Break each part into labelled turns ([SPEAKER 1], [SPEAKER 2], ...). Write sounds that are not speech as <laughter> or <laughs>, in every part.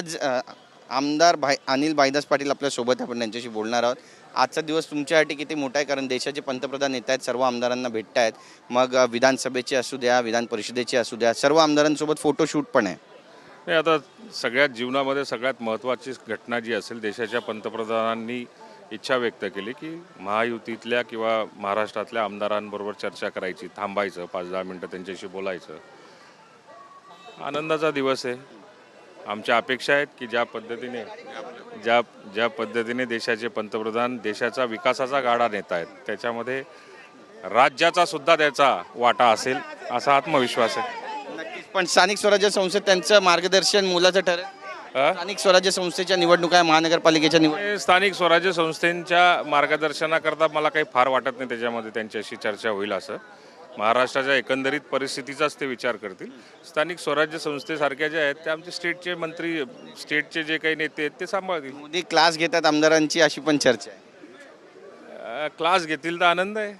[SPEAKER 1] आज आमदार भाई अनिल भाईदास पाटील आपल्यासोबत आहे, आपण त्यांच्याशी बोलणार आहोत. आजचा दिवस तुमच्यासाठी किती मोठा आहे? कारण देशाचे पंतप्रधान येत आहेत सर्व आमदारांना भेटत आहेत. मग विधानसभेचे असू द्या विधान परिषदेचे असू द्या सर्व आमदारांसोबत फोटोशूट पण आहे.
[SPEAKER 2] नाही आता सगळ्यात जीवनामध्ये सगळ्यात महत्त्वाची घटना जी असेल देशाच्या पंतप्रधानांनी इच्छा व्यक्त केली की महायुतीतल्या किंवा महाराष्ट्रातल्या आमदारांबरोबर चर्चा करायची थांबायचं पाच दहा मिनटं त्यांच्याशी बोलायचं. आनंदाचा दिवस आहे. आमच्या अपेक्षा आहेत की ज्या पद्धतीने ज्या ज्या पद्धतीने देशाचे पंतप्रधान देशाचा विकासाचा गाडा नेत आहेत त्याच्यामध्ये राज्याचा सुद्धा त्याचा वाटा असेल असा आत्मविश्वास आहे.
[SPEAKER 1] नक्कीच. पण स्थानिक स्वराज्य संस्थेत त्यांचं मार्गदर्शन मुलाचं ठरेल?
[SPEAKER 2] अ?
[SPEAKER 1] स्थानिक स्वराज्य संस्थेच्या निवडणुका आहे, महानगरपालिकेच्या निवड
[SPEAKER 2] हे स्थानिक स्वराज्य संस्थेच्या मार्गदर्शनाकरता मला काही फार वाटत नाही त्याच्यामध्ये त्यांच्याशी चर्चा होईल असं. महाराष्ट्राच्या एकंदरीत परिस्थितीचाच ते विचार करतील. स्थानिक स्वराज्य संस्थेसारख्या ज्या आहेत त्या आमचे स्टेटचे मंत्री स्टेटचे जे काही नेते आहेत ते सांभाळतील.
[SPEAKER 1] मोदी क्लास घेतात आमदारांची अशी पण चर्चा आहे.
[SPEAKER 2] अ, क्लास घेतील तर आनंद आहे.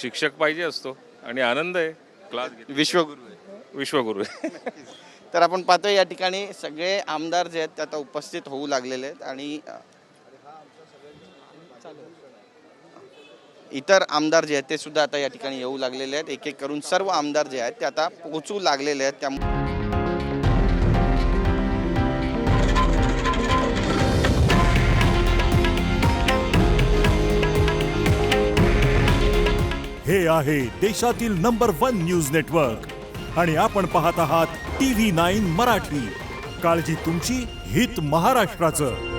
[SPEAKER 2] शिक्षक पाहिजे असतो आणि आनंद आहे. क्लास
[SPEAKER 1] विश्वगुरु आहे.
[SPEAKER 2] विश्वगुरू आहे. <laughs>
[SPEAKER 1] तर आपण पाहतोय या ठिकाणी सगळे आमदार जे आहेत ते आता उपस्थित होऊ लागलेले आहेत आणि अ, इतर आमदार जे आहेत ते सुद्धा आता या ठिकाणी येऊ लागलेले आहेत. एक एक करून सर्व आमदार जे आहेत ते आता पोहोचू लागलेले आहेत. त्यामुळे
[SPEAKER 3] हे आहे देशातील नंबर वन न्यूज नेटवर्क. आणि आपण पाहत आहात टी व्ही नाईन मराठी. काळजी तुमची हित महाराष्ट्राचं.